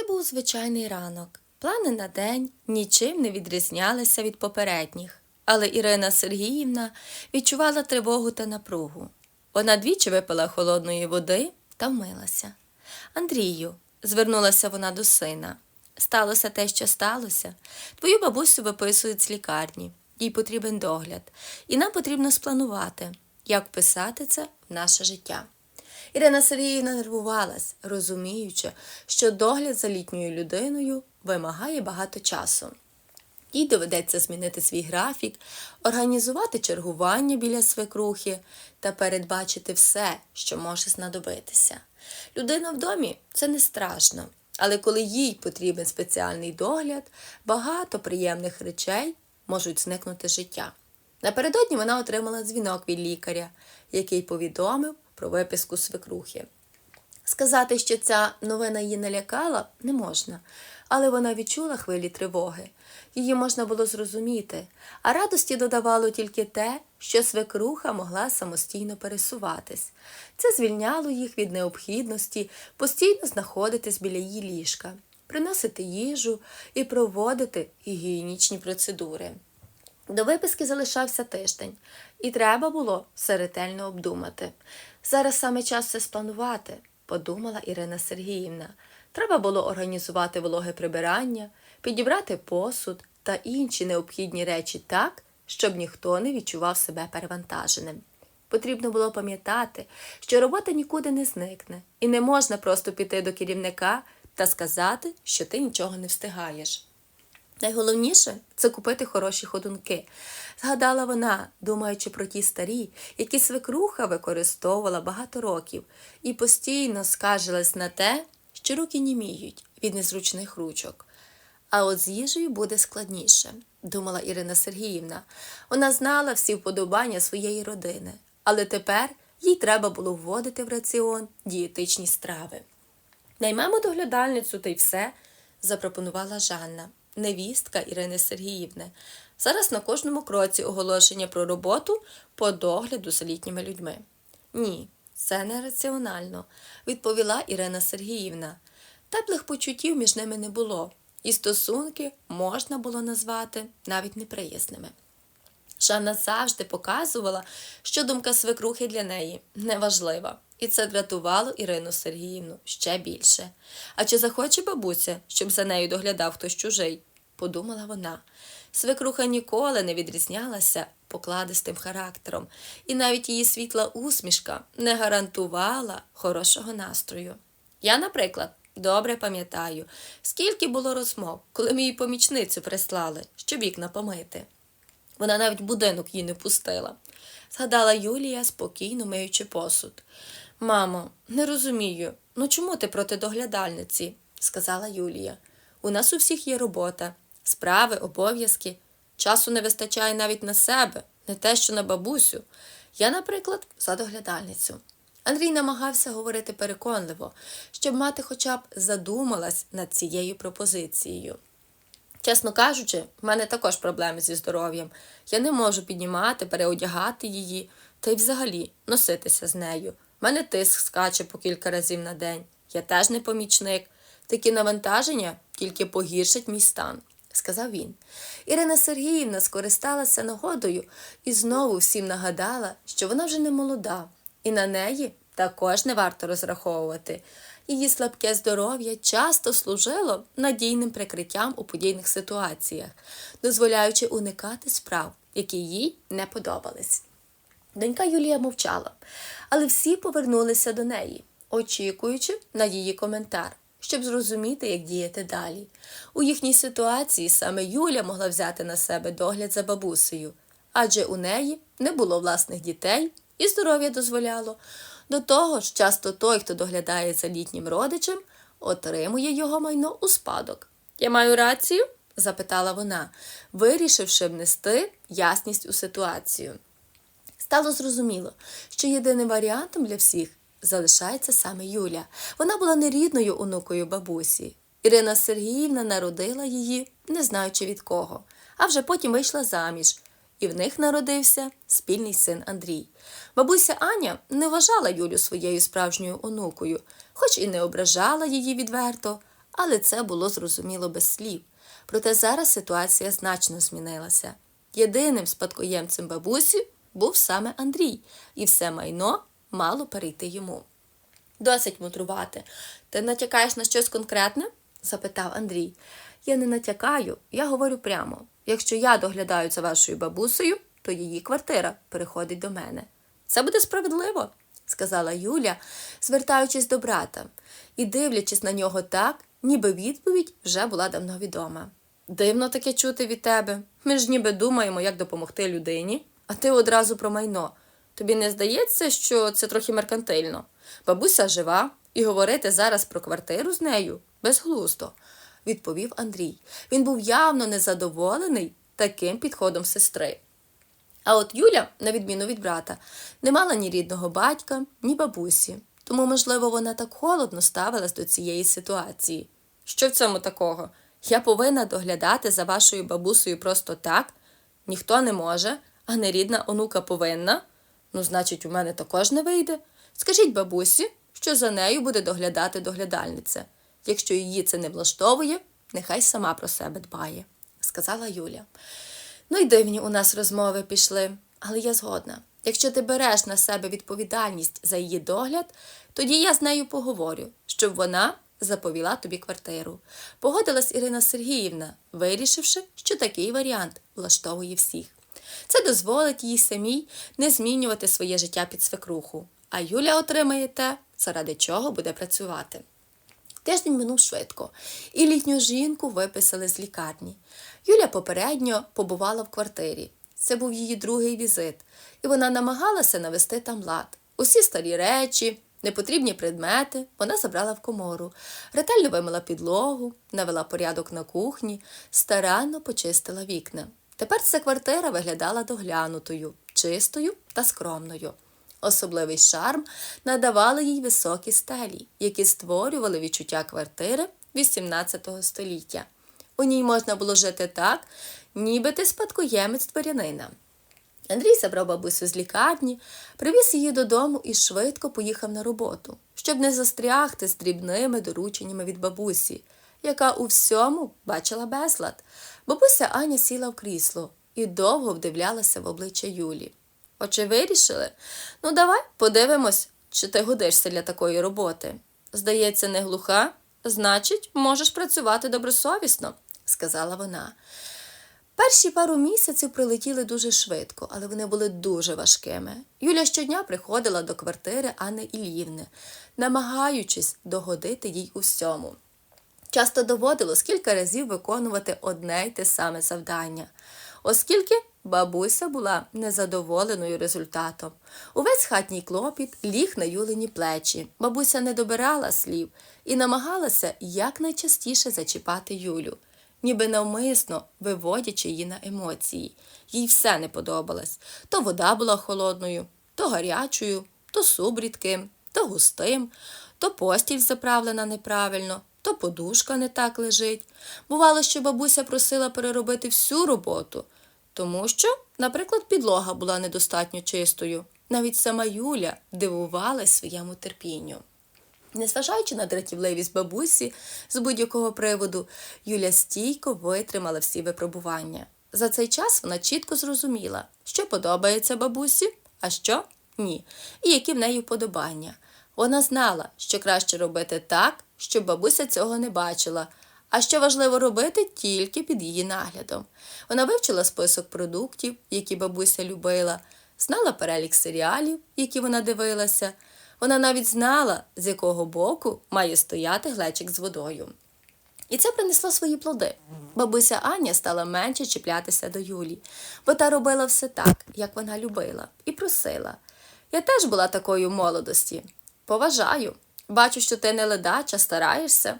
Це був звичайний ранок. Плани на день нічим не відрізнялися від попередніх, але Ірина Сергіївна відчувала тривогу та напругу. Вона двічі випила холодної води та вмилася. Андрію, звернулася вона до сина. Сталося те, що сталося. Твою бабусю виписують з лікарні. Їй потрібен догляд, і нам потрібно спланувати, як вписати це в наше життя. Ірина Сергіївна нервувалась, розуміючи, що догляд за літньою людиною вимагає багато часу. Їй доведеться змінити свій графік, організувати чергування біля свекрухи та передбачити все, що може знадобитися. Людина в домі це не страшно, але коли їй потрібен спеціальний догляд, багато приємних речей можуть зникнути життя. Напередодні вона отримала дзвінок від лікаря, який повідомив про виписку свекрухи. Сказати, що ця новина її налякала, не можна, але вона відчула хвилі тривоги. Її можна було зрозуміти, а радості додавало тільки те, що свекруха могла самостійно пересуватись. Це звільняло їх від необхідності постійно знаходитись біля її ліжка, приносити їжу і проводити гігієнічні процедури. До виписки залишався тиждень, і треба було все ретельно обдумати. Зараз саме час все спланувати, подумала Ірина Сергіївна. Треба було організувати вологе прибирання, підібрати посуд та інші необхідні речі так, щоб ніхто не відчував себе перевантаженим. Потрібно було пам'ятати, що робота нікуди не зникне, і не можна просто піти до керівника та сказати, що ти нічого не встигаєш. Найголовніше це купити хороші ходунки, згадала вона, думаючи про ті старі, які свекруха використовувала багато років, і постійно скаржилась на те, що руки німіють від незручних ручок. А от з їжею буде складніше, думала Ірина Сергіївна. Вона знала всі вподобання своєї родини, але тепер їй треба було вводити в раціон дієтичні страви. Наймемо доглядальницю та й все, запропонувала Жанна, невістка Ірини Сергіївни. Зараз на кожному кроці оголошення про роботу по догляду за літніми людьми. Ні, це не раціонально, відповіла Ірина Сергіївна. Теплих почуттів між ними не було, і стосунки можна було назвати навіть неприязними. Жанна завжди показувала, що думка свекрухи для неї неважлива, і це дратувало Ірину Сергіївну ще більше. А чи захоче бабуся, щоб за нею доглядав хтось чужий? подумала вона. Свекруха ніколи не відрізнялася покладистим характером, і навіть її світла усмішка не гарантувала хорошого настрою. Я, наприклад, добре пам'ятаю, скільки було розмов, коли мені помічницю прислали, щоб вікна помити. Вона навіть будинок її не пустила. Згадала Юлія, спокійно миючи посуд. Мамо, не розумію, ну чому ти проти доглядальниці? сказала Юлія. У нас у всіх є робота, справи, обов'язки. Часу не вистачає навіть на себе, не те, що на бабусю. Я, наприклад, за доглядальницю. Андрій намагався говорити переконливо, щоб мати хоча б задумалась над цією пропозицією. Чесно кажучи, в мене також проблеми зі здоров'ям. Я не можу піднімати, переодягати її та й взагалі носитися з нею. Мене тиск скаче по кілька разів на день. Я теж не помічник. Такі навантаження тільки погіршать мій стан, сказав він. Ірина Сергіївна скористалася нагодою і знову всім нагадала, що вона вже не молода, і на неї також не варто розраховувати. Її слабке здоров'я часто служило надійним прикриттям у подійних ситуаціях, дозволяючи уникати справ, які їй не подобались. Донька Юлія мовчала, але всі повернулися до неї, очікуючи на її коментар, щоб зрозуміти, як діяти далі. У їхній ситуації саме Юля могла взяти на себе догляд за бабусею, адже у неї не було власних дітей і здоров'я дозволяло. До того ж, часто той, хто доглядає за літнім родичем, отримує його майно у спадок. Я маю рацію? запитала вона, вирішивши внести ясність у ситуацію. Стало зрозуміло, що єдиним варіантом для всіх залишається саме Юля. Вона була нерідною онукою бабусі. Ірина Сергіївна народила її, не знаючи від кого, а вже потім вийшла заміж, і в них народився спільний син Андрій. Бабуся Аня не вважала Юлю своєю справжньою онукою, хоч і не ображала її відверто, але це було зрозуміло без слів. Проте зараз ситуація значно змінилася. Єдиним спадкоємцем бабусі був саме Андрій, і все майно мало перейти йому. Досить мудрувати. Ти натякаєш на щось конкретне? запитав Андрій. Я не натякаю, я говорю прямо. Якщо я доглядаю за вашою бабусею, то її квартира переходить до мене. Це буде справедливо, сказала Юля, звертаючись до брата і дивлячись на нього так, ніби відповідь вже була давно відома. Дивно таке чути від тебе. Ми ж ніби думаємо, як допомогти людині, а ти одразу про майно. Тобі не здається, що це трохи меркантильно. Бабуся жива, і говорити зараз про квартиру з нею безглуздо, відповів Андрій. Він був явно незадоволений таким підходом сестри. А от Юля, на відміну від брата, не мала ні рідного батька, ні бабусі, тому, можливо, вона так холодно ставилась до цієї ситуації. Що в цьому такого? Я повинна доглядати за вашою бабусею просто так? Ніхто не може, а нерідна онука повинна. Ну, значить, у мене також не вийде. Скажіть бабусі, що за нею буде доглядати доглядальниця. Якщо її це не влаштовує, нехай сама про себе дбає, сказала Юля. Ну й дивні у нас розмови пішли, але я згодна. Якщо ти береш на себе відповідальність за її догляд, тоді я з нею поговорю, щоб вона заповіла тобі квартиру. Погодилась Ірина Сергіївна, вирішивши, що такий варіант влаштовує всіх. Це дозволить їй самій не змінювати своє життя під свекруху, а Юля отримає те, заради чого буде працювати. Тиждень минув швидко, і літню жінку виписали з лікарні. Юля попередньо побувала в квартирі. Це був її другий візит, і вона намагалася навести там лад. Усі старі речі, непотрібні предмети вона забрала в комору, ретельно вимила підлогу, навела порядок на кухні, старанно почистила вікна. Тепер ця квартира виглядала доглянутою, чистою та скромною. Особливий шарм надавали їй високі стелі, які створювали відчуття квартири XVIII століття. У ній можна було жити так, ніби ти спадкоємець дворянина. Андрій забрав бабусю з лікарні, привіз її додому і швидко поїхав на роботу, щоб не застрягти з дрібними дорученнями від бабусі, яка у всьому бачила безлад. Бабуся Аня сіла в крісло і довго вдивлялася в обличчя Юлі. Отже, вирішили? Ну, давай подивимось, чи ти годишся для такої роботи. Здається, не глуха, значить, можеш працювати добросовісно, сказала вона. Перші пару місяців прилетіли дуже швидко, але вони були дуже важкими. Юля щодня приходила до квартири Анни Іллівни, намагаючись догодити їй у всьому. Часто доводилось кілька разів виконувати одне й те саме завдання, оскільки бабуся була незадоволеною результатом. Увесь хатній клопіт ліг на Юлині плечі. Бабуся не добирала слів і намагалася якнайчастіше зачіпати Юлю, ніби навмисно виводячи її на емоції. Їй все не подобалось. То вода була холодною, то гарячою, то суп то густим, то постіль заправлена неправильно, то подушка не так лежить. Бувало, що бабуся просила переробити всю роботу, тому що, наприклад, підлога була недостатньо чистою. Навіть сама Юля дивувалась своєму терпінню. Незважаючи на дратівливість бабусі з будь-якого приводу, Юля стійко витримала всі випробування. За цей час вона чітко зрозуміла, що подобається бабусі, а що ні, і які в неї вподобання. Вона знала, що краще робити так, щоб бабуся цього не бачила, а що важливо робити тільки під її наглядом. Вона вивчила список продуктів, які бабуся любила, знала перелік серіалів, які вона дивилася. Вона навіть знала, з якого боку має стояти глечик з водою. І це принесло свої плоди. Бабуся Аня стала менше чіплятися до Юлі, бо та робила все так, як вона любила, і просила. Я теж була такою молодості. Поважаю. Бачу, що ти не ледача, стараєшся.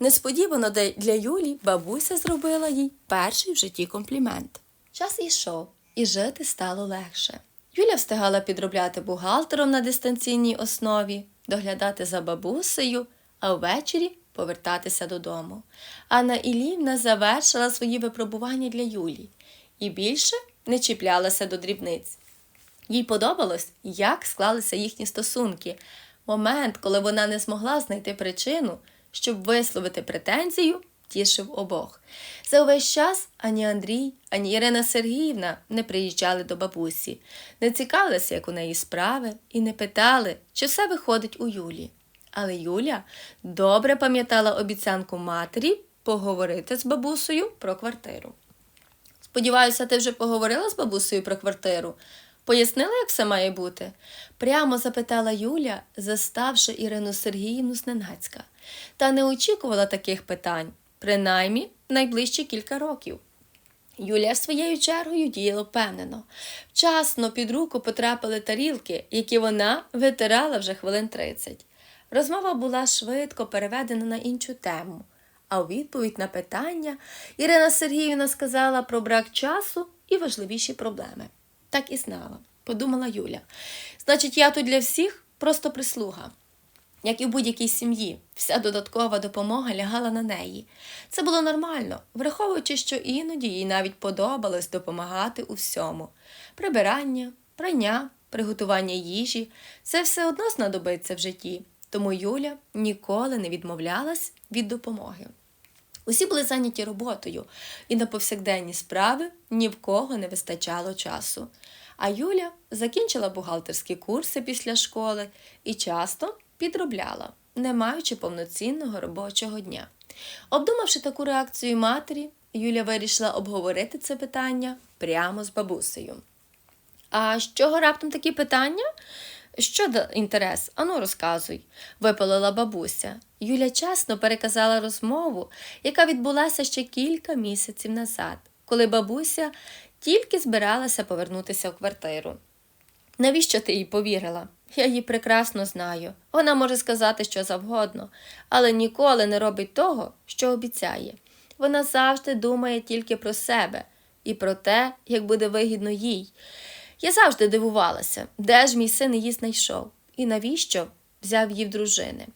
Несподівано для Юлі бабуся зробила їй перший в житті комплімент. Час ішов, і жити стало легше. Юля встигала підробляти бухгалтером на дистанційній основі, доглядати за бабусею, а ввечері повертатися додому. Анна Ілівна завершила свої випробування для Юлі і більше не чіплялася до дрібниць. Їй подобалось, як склалися їхні стосунки. Момент, коли вона не змогла знайти причину, щоб висловити претензію, тішив обох. За увесь час ані Андрій, ані Ірина Сергіївна не приїжджали до бабусі, не цікавилися, як у неї справи, і не питали, чи все виходить у Юлі. Але Юля добре пам'ятала обіцянку матері поговорити з бабусею про квартиру. Сподіваюся, ти вже поговорила з бабусею про квартиру. Пояснила, як все має бути? Прямо запитала Юля, заставши Ірину Сергіївну зненацька. Та не очікувала таких питань, принаймні найближчі кілька років. Юлія своєю чергою діяла впевнено. Вчасно під руку потрапили тарілки, які вона витирала вже хвилин 30. Розмова була швидко переведена на іншу тему. А у відповідь на питання Ірина Сергіївна сказала про брак часу і важливіші проблеми. Так і знала, подумала Юля. Значить, я тут для всіх просто прислуга. Як і в будь-якій сім'ї, вся додаткова допомога лягала на неї. Це було нормально, враховуючи, що іноді їй навіть подобалось допомагати у всьому: прибирання, прання, приготування їжі це все одно знадобиться в житті, тому Юля ніколи не відмовлялась від допомоги. Усі були зайняті роботою, і на повсякденні справи ні в кого не вистачало часу. А Юля закінчила бухгалтерські курси після школи і часто підробляла, не маючи повноцінного робочого дня. Обдумавши таку реакцію матері, Юля вирішила обговорити це питання прямо з бабусею. А з чого раптом такі питання? Що за інтерес? Ану, розказуй, випалила бабуся. Юля чесно переказала розмову, яка відбулася ще кілька місяців назад, коли бабуся тільки збиралася повернутися в квартиру. Навіщо ти їй повірила? Я її прекрасно знаю. Вона може сказати що завгодно, але ніколи не робить того, що обіцяє. Вона завжди думає тільки про себе і про те, як буде вигідно їй. Я завжди дивувалася, де ж мій син її знайшов і навіщо взяв її в дружини.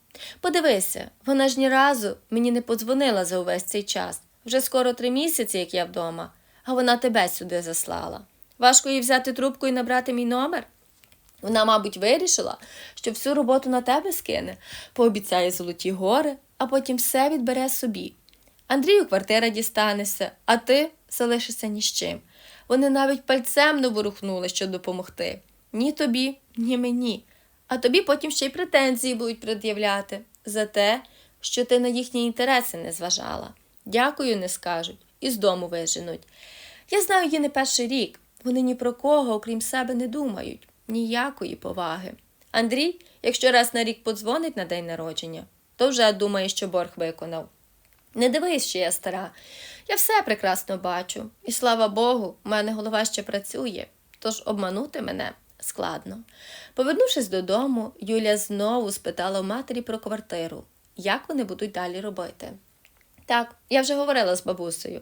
Подивися, вона ж ні разу мені не подзвонила за увесь цей час. Вже скоро три місяці, як я вдома, а вона тебе сюди заслала. Важко їй взяти трубку і набрати мій номер. Вона, мабуть, вирішила, що всю роботу на тебе скине, пообіцяє золоті гори, а потім все відбере собі. Андрію квартира дістанеться, а ти залишишся ні з чим. Вони навіть пальцем не ворухнули, щоб допомогти. Ні тобі, ні мені. А тобі потім ще й претензії будуть пред'являти за те, що ти на їхні інтереси не зважала. Дякую, не скажуть, і з дому виженуть. Я знаю її не перший рік. Вони ні про кого, окрім себе, не думають, ніякої поваги. Андрій, якщо раз на рік подзвонить на день народження, то вже думає, що борг виконав. Не дивись, що я стара. Я все прекрасно бачу, і слава Богу, в мене голова ще працює, тож обманути мене складно. Повернувшись додому, Юля знову спитала у матері про квартиру, як вони будуть далі робити. Так, я вже говорила з бабусею.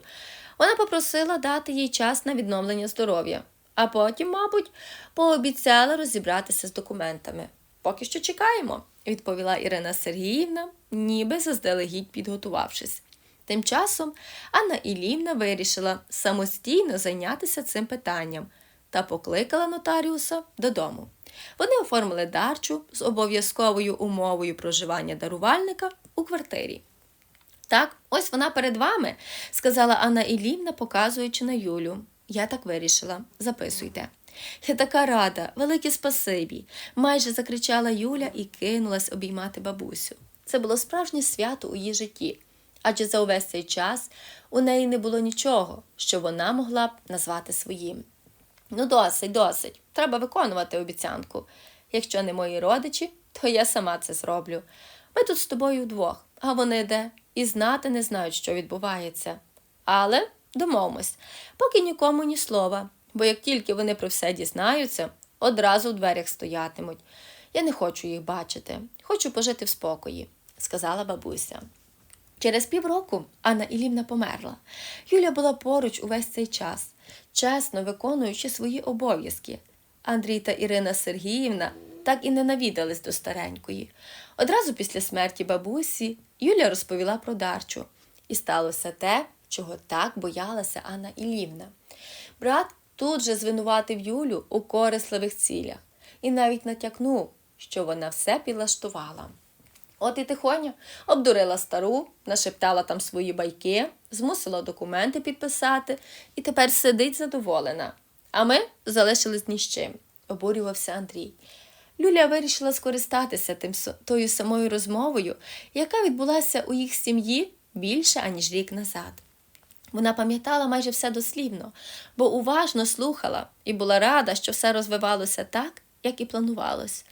Вона попросила дати їй час на відновлення здоров'я, а потім, мабуть, пообіцяла розібратися з документами. Поки що чекаємо, відповіла Ірина Сергіївна, ніби заздалегідь підготувавшись. Тим часом Анна Ілівна вирішила самостійно зайнятися цим питанням та покликала нотаріуса додому. Вони оформили дарчу з обов'язковою умовою проживання дарувальника у квартирі. Так, ось вона перед вами, сказала Анна Ілівна, показуючи на Юлю. Я так вирішила. Записуйте. Я така рада, велике спасибі, майже закричала Юля і кинулась обіймати бабусю. Це було справжнє свято у її житті, адже за увесь цей час у неї не було нічого, що вона могла б назвати своїм. Ну, досить, досить. Треба виконувати обіцянку. Якщо не мої родичі, то я сама це зроблю. Ми тут з тобою вдвох, а вони де? І знати не знають, що відбувається. Але домовимось, поки нікому ні слова, бо як тільки вони про все дізнаються, одразу в дверях стоятимуть. Я не хочу їх бачити, хочу пожити в спокої, сказала бабуся. Через півроку Анна Ілівна померла. Юля була поруч увесь цей час, чесно виконуючи свої обов'язки. Андрій та Ірина Сергіївна так і не навідались до старенької. Одразу після смерті бабусі Юля розповіла про дарчу, і сталося те, чого так боялася Анна Ілівна. Брат тут же звинуватив Юлю у корисливих цілях і навіть натякнув, що вона все підлаштувала. От і тихоня обдурила стару, нашептала там свої байки, змусила документи підписати і тепер сидить задоволена. А ми залишились ні з чим, обурювався Андрій. Люля вирішила скористатися тим тою самою розмовою, яка відбулася у їх сім'ї більше аніж рік назад. Вона пам'ятала майже все дослівно, бо уважно слухала і була рада, що все розвивалося так, як і планувалось.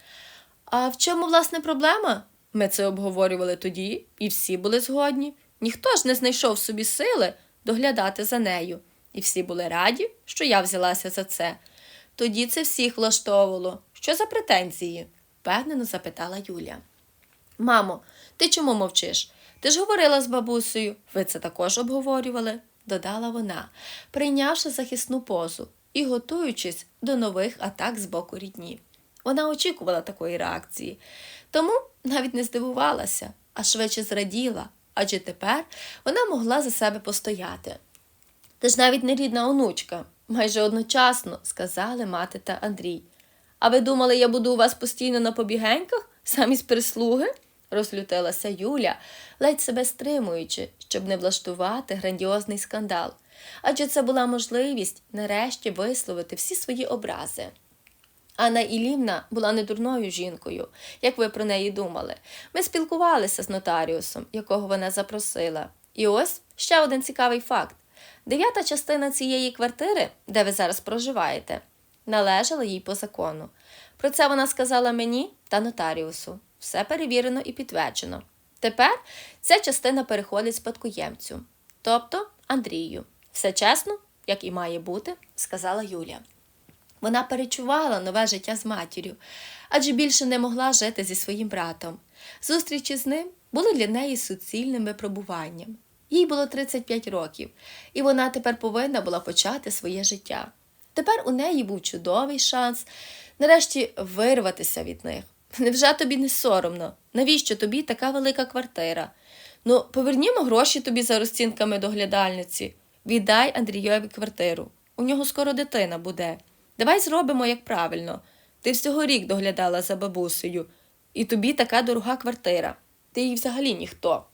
А в чому, власне, проблема? Ми це обговорювали тоді, і всі були згодні. Ніхто ж не знайшов собі сили доглядати за нею, і всі були раді, що я взялася за це. Тоді це всіх влаштовувало. Що за претензії? впевнено запитала Юля. Мамо, ти чому мовчиш? Ти ж говорила з бабусею, ви це також обговорювали, додала вона, прийнявши захисну позу і готуючись до нових атак з боку рідні. Вона очікувала такої реакції, тому навіть не здивувалася, а швидше зраділа, адже тепер вона могла за себе постояти. Ти ж навіть не рідна онучка, майже одночасно сказали мати та Андрій. А ви думали, я буду у вас постійно на побігеньках, замість прислуги? розлютилася Юля, ледь себе стримуючи, щоб не влаштувати грандіозний скандал. Адже це була можливість нарешті висловити всі свої образи. Анна Ілівна була не дурною жінкою, як ви про неї думали. Ми спілкувалися з нотаріусом, якого вона запросила. І ось ще один цікавий факт: дев'ята частина цієї квартири, де ви зараз проживаєте, належала їй по закону. Про це вона сказала мені та нотаріусу. Все перевірено і підтверджено. Тепер ця частина переходить спадкоємцю, тобто Андрію. Все чесно, як і має бути, сказала Юля. Вона перечувала нове життя з матір'ю, адже більше не могла жити зі своїм братом. Зустрічі з ним були для неї суцільним випробуванням. Їй було 35 років, і вона тепер повинна була почати своє життя. Тепер у неї був чудовий шанс нарешті вирватися від них. Невже тобі не соромно? Навіщо тобі така велика квартира? Ну, повернімо гроші тобі за розцінками доглядальниці. Віддай Андрійові квартиру. У нього скоро дитина буде. Давай зробимо як правильно. Ти всього рік доглядала за бабусею, і тобі така дорога квартира. Ти їй взагалі ніхто.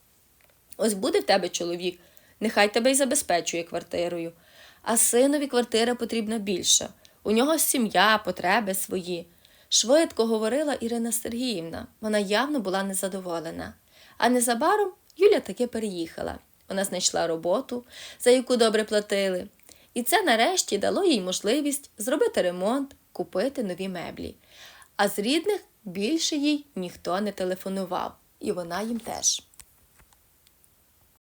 Ось буде в тебе чоловік, нехай тебе й забезпечує квартирою. А синові квартира потрібна більше. У нього сім'я, потреби свої. Швидко говорила Ірина Сергіївна. Вона явно була незадоволена. А незабаром Юля таки переїхала. Вона знайшла роботу, за яку добре платили. І це нарешті дало їй можливість зробити ремонт, купити нові меблі. А з рідних більше їй ніхто не телефонував, і вона їм теж.